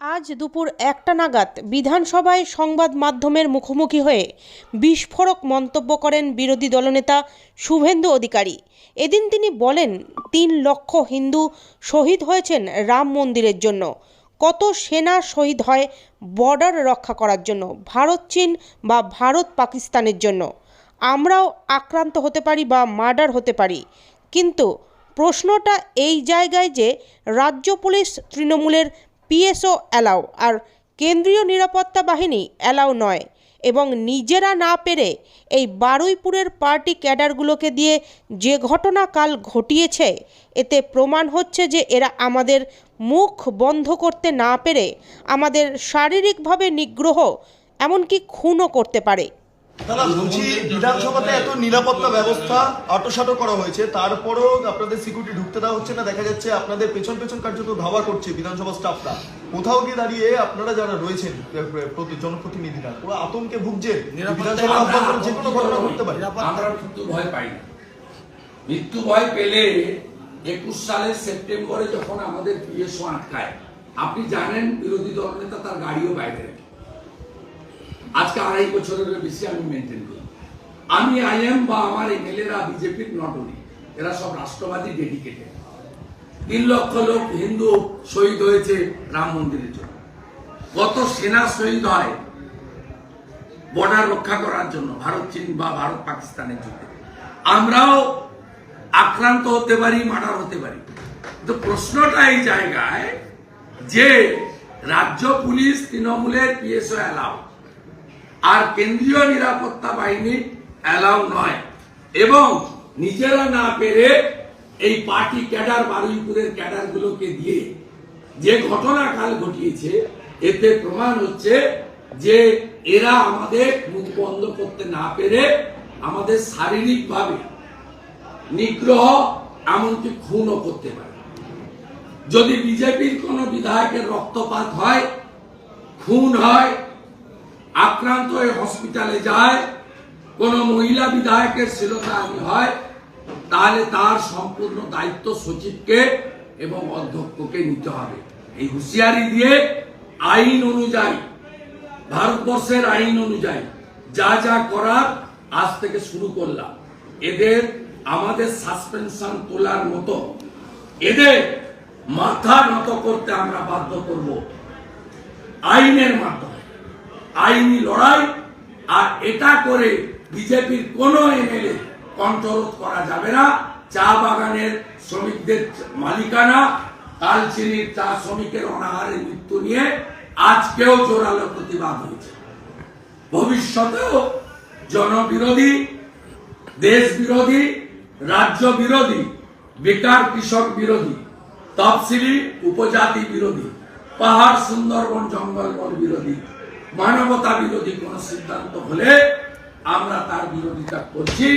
আজ দুপুর একটা নাগাদ বিধানসভায় সংবাদ মাধ্যমের মুখোমুখি হয়ে বিস্ফোরক মন্তব্য করেন বিরোধী দলনেতা শুভেন্দু অধিকারী। এদিন তিনি বলেন, তিন লক্ষ হিন্দু শহীদ হয়েছেন রাম মন্দিরের জন্য। কত সেনা শহীদ হয় বর্ডার রক্ষা করার জন্য, ভারত, চীন বা ভারত, পাকিস্তানের জন্য। আমরাও আক্রান্ত হতে পারি বা মার্ডার হতে পারি। কিন্তু প্রশ্নটা এই জায়গায় যে, রাজ্য পুলিশ তৃণমূলের পিএসও অ্যালাউ আর কেন্দ্রীয় নিরাপত্তা বাহিনী অ্যালাউ নয়। এবং নিজেরা না পেরে এই বারুইপুরের পার্টি ক্যাডারগুলোকে দিয়ে যে ঘটনা কাল ঘটিয়েছে, এতে প্রমাণ হচ্ছে যে এরা আমাদের মুখ বন্ধ করতে না পেরে আমাদের শারীরিকভাবে নিগ্রহ, এমনকি খুনও করতে পারে। দাদা বলছি বিধানসভাতে এত নিরাপত্তা ব্যবস্থা আটোসাটো করা হয়েছে তারপরও আপনাদের সিকিউরিটি ঢুকতে দেওয়া হচ্ছে না দেখা যাচ্ছে আপনাদের পেছন পেছন কার্যত ধাওয়া করছে বিধানসভা স্টাফরা কোথাও গিয়ে দাঁড়িয়ে আপনারা যারা রয়েছেন জনপ্রতিনিধিরা পুরো আতঙ্কে ভুগছে বিধানসভা যে কোনো ঘটনা ঘটতে পারে? আমরা ভয় পাই না। মৃত্যু ভয় পেলে একুশ সালের সেপ্টেম্বরে যখন আমাদের পিএসও আটকায় আপনি জানেন বিরোধী দল নেতা তার গাড়িও বাইরে রাখে। আজকে আড়াই বছরের বেশি আমি মেনটেন করি। আমি আইএম বা আমার এমএলএরা বিজেপির নট only, এরা সব রাষ্ট্রবাদী ডেডিকেটেড তিন লক্ষ লোক হিন্দু শহীদ হয়েছে রাম মন্দিরের জন্য। কত সেনা শহীদ হয় বর্ডার রক্ষা করার জন্য ভারত চীন বা ভারত পাকিস্তানের যুদ্ধে। আমরাও আক্রান্ত হতে পারি মার্ডার হতে পারি। কিন্তু প্রশ্নটা এই জায়গায় যে রাজ্য পুলিশ তৃণমূলের পিএসও অ্যালাউ আর কেন্দ্রীয় নিরাপত্তা বাহিনী অ্যালাউ নয়। এবং নিজেরা না পেরে এই পার্টি ক্যাডার, বারুইপুরের ক্যাডারগুলোকে দিয়ে যে ঘটনা কাল ঘটিয়েছে, এতে প্রমাণ হচ্ছে যে এরা আমাদের মুখ বন্ধ করতে না পেরে আমাদের শারীরিকভাবে নিগ্রহ, এমনকি খুনও করতে পারে। যদি বিজেপির কোন বিধায়কের রক্তপাত হয়, খুন হয় আক্রান্ত হয়ে হসপিটালে যায়, কোন মহিলা বিধায়কের শিলতাহানি হয়, তাহলে তার সম্পূর্ণ দায়িত্ব সচিবকে এবং অধ্যক্ষকে নিতে হবে। এই হুঁশিয়ারি দিয়ে আইন অনুযায়ী, ভারতবর্ষের আইন অনুযায়ী যা যা করার আজ থেকে শুরু করলাম। এদের আমাদের সাসপেনশন তোলার মতো, এদের মাথা নত করতে আমরা বাধ্য করব। আইনের মাধ্যমে। আইনি লড়াই আর এটা করে বিজেপির কোন এমএলএ কন্ট্রোল করা যাবে না। চা বাগানের শ্রমিকদের মালিকানা কালচিনির চা শ্রমিকের অনাহারের মৃত্যু নিয়ে আজকেও জোরালো প্রতিবাদ হয়েছে। ভবিষ্যতেও জনবিরোধী দেশ বিরোধী রাজ্য বিরোধী বেকার কৃষক বিরোধী, তফসিলি উপজাতি বিরোধী, পাহাড় সুন্দরবন জঙ্গলবন বিরোধী মানবতা বিরোধী কোন সিদ্ধান্ত হলে আমরা তার বিরোধিতা করছি।